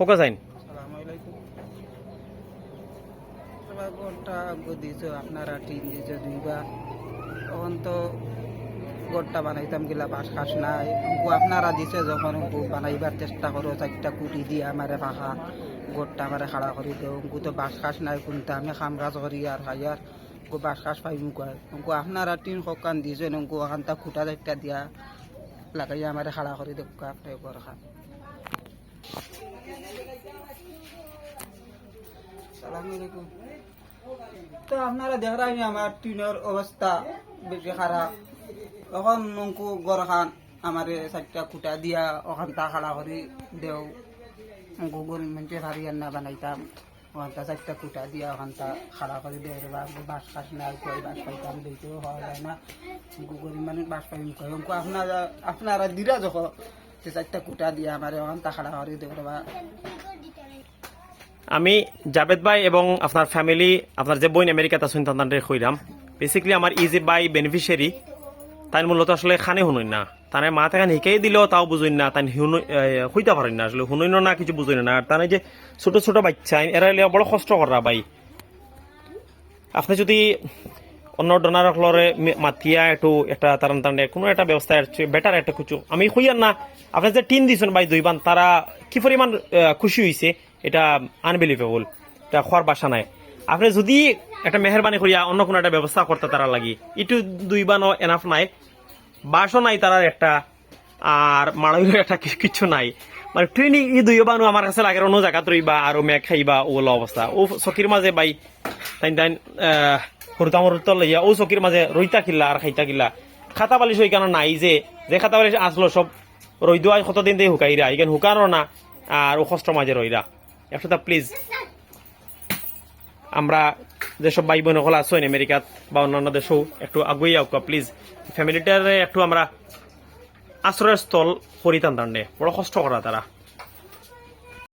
হোকা যাইন আপনারা টিন দিয়েছ দুইবার তখন বানাইতাম গিলা, বাস খাস নাই। আপনারা দিছে, যখন বানাইবার চেষ্টা করো, চারটা কুটি দিয়ে আমারে ফাঁকা গোটটা আমারে খাড়া করে দেও। উনকু তো বাস খাস নাই কোনটা, আমি খাম কাজ করি আর খাই আর। উনকু বাস খাস পাইম কয়। উনকু আপনারা টিন সকান দিছে উনকু ওখানটা খুঁটা চারটা দিয়া লাগাই আমারে খাড়া করে দেব আপনি ঘর খান তো আপনারা দেখরাই আমার টিনের অবস্থা বেশি খারাপ তখন নঙ্কু গড় খান আমারে চারটা কুটা দিয়া ওখানটা খাড়া করে দেও। গরিব মানুষে ভারি রান্না বানাইতাম। ওখানটা চারটা কুটা দিয়া ওখানটা খাড়া করে রে বা বাস খাস না কই বাস পাইতাম দিতেও হওয়া যায় না। গরিব মানুষ বাস পাইম কয় আপনারা আপনারা দিরা যখন চারটা কুটা দিয়া আমারে ওখানটা খাড়া করে রে বা। আমি জাভেদ ভাই এবং আপনার ফ্যামিলি আপনার যে বইন আমেরিকাতে আছেন তাদের কইরাম। বেসিক্যালি আমার ইজি বাই বেনিফিশিয়ারি তাই মূলত আসলে খানে শুনুন না। তানে মা থেকে শিকাই দিলেও তাও বুঝুন না, তাই হইতে পারেন না আসলে, শুনুন না, কিছু বুঝুন না। আর তানে যে ছোট ছোট বাচ্চা, এরা বড় কষ্ট করা ভাই। আপনি যদি অন্য ডোনার হলরে মাতিয়া একটু একটা তারান তারান কোনো একটা ব্যবস্থা বেটার একটা কিছু। আমি খুঁজার না, আপনি যে টিন দিয়েছেন ভাই দুইবান তারা কি পরিমাণ খুশি হয়েছে এটা আনবিলিভেবল এটা খোয়ার বাসা নাই। আপনি যদি একটা মেহরবানি করিয়া অন্য কোনো একটা ব্যবস্থা করতে তারা লাগি, ইটু দুইবানও এনাফ নাই। বাসও নাই তারা একটা, আর মাড়াইলের একটা কি- কিচ্ছু নাই। মানে ট্রেনিং ই দুই বানু আমার কাছে লাগে, অন্য জায়গা রইবা আর মেঘ খাইবা ওগুলো অবস্থা ও চকির মাঝে বাই তাই তাই উত্তর লইয়া, ও চকির মাঝে রইতা কিল্লা আর খাইতা কিল্লা। খাতা বালিশ ওইখানে নাই যে যে খাতা বালিশ আসলো সব রই দোয়া কতদিন দিয়ে হুকাইরা এখান হুকানো না আর ও কষ্ট মাঝে রইরা একটা প্লিজ আমরা যেসব ভাই বোন ওগুলো আছো আমেরিকাত বা অন্যান্য দেশেও একটু আগুয়ে আউকা প্লিজ ফ্যামিলিটারে একটু আমরা আশ্রয়স্থল করিতাম দাঁড়ে বড় কষ্ট করা তারা